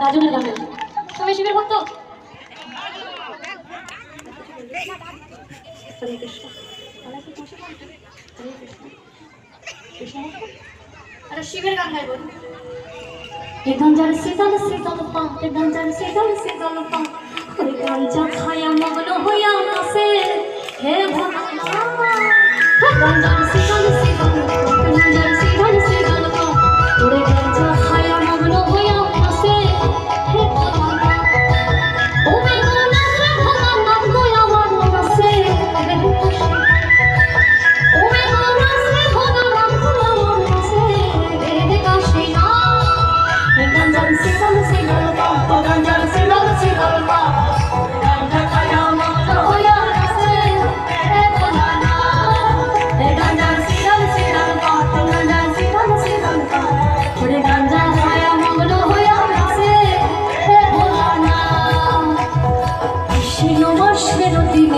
গাজনের গান তুমি শিবের ভক্ত? হরে কৃষ্ণ। আরে আচ্ছা, শিবের গান গাইব গঞ্জার শীতল শীতল পাম। গঞ্জার শীতল শীতল পাম। ওরে গঞ্জা খায়া মগ্ন হইয়া আছে হে ভগবান গঞ্জার শীতল lleno de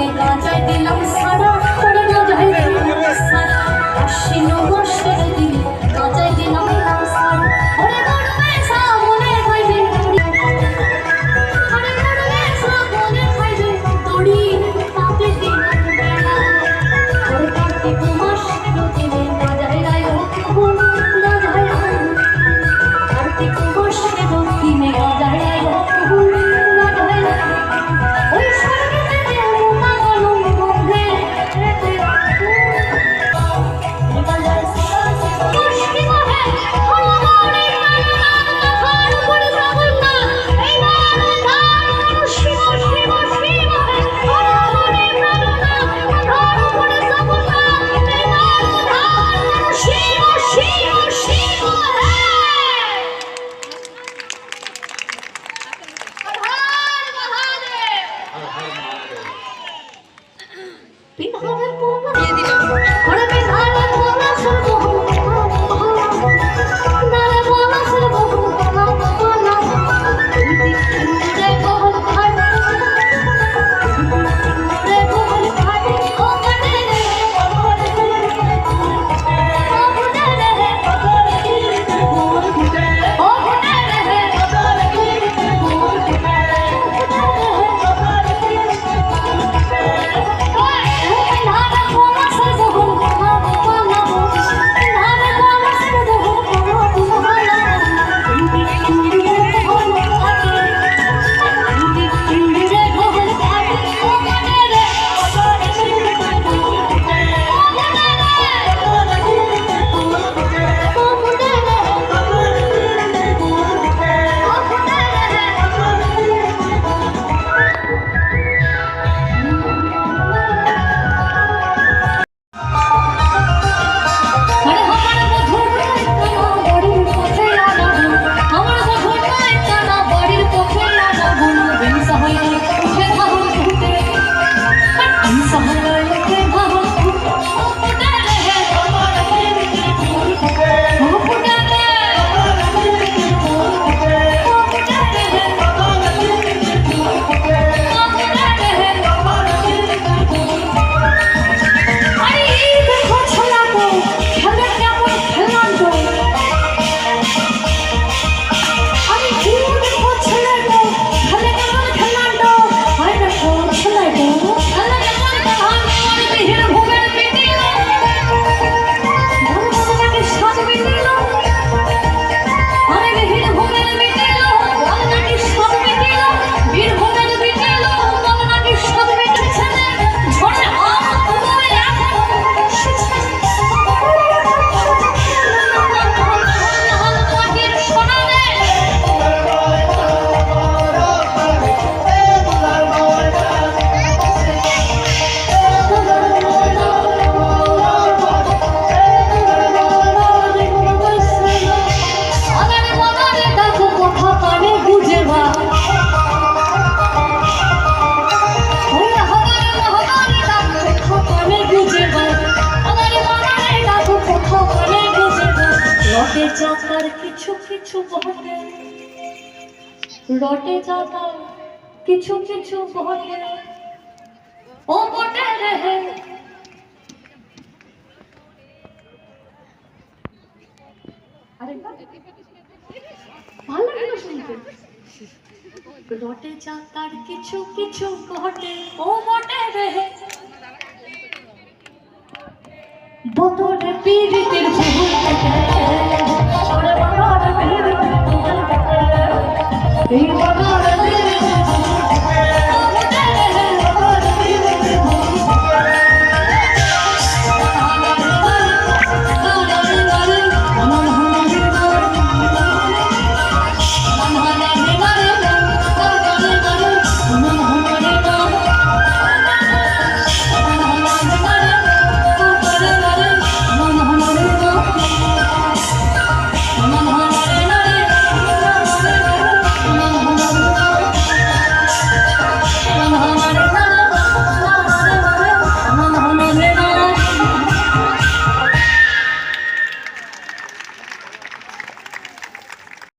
রটে যাতার কিছু কিছু বলে রটে যাতার কিছু কিছু বলে ও মোটে রে ভালো লাগল কিছু কিছু ঘটে ও বদলে পীড়িতের ভুল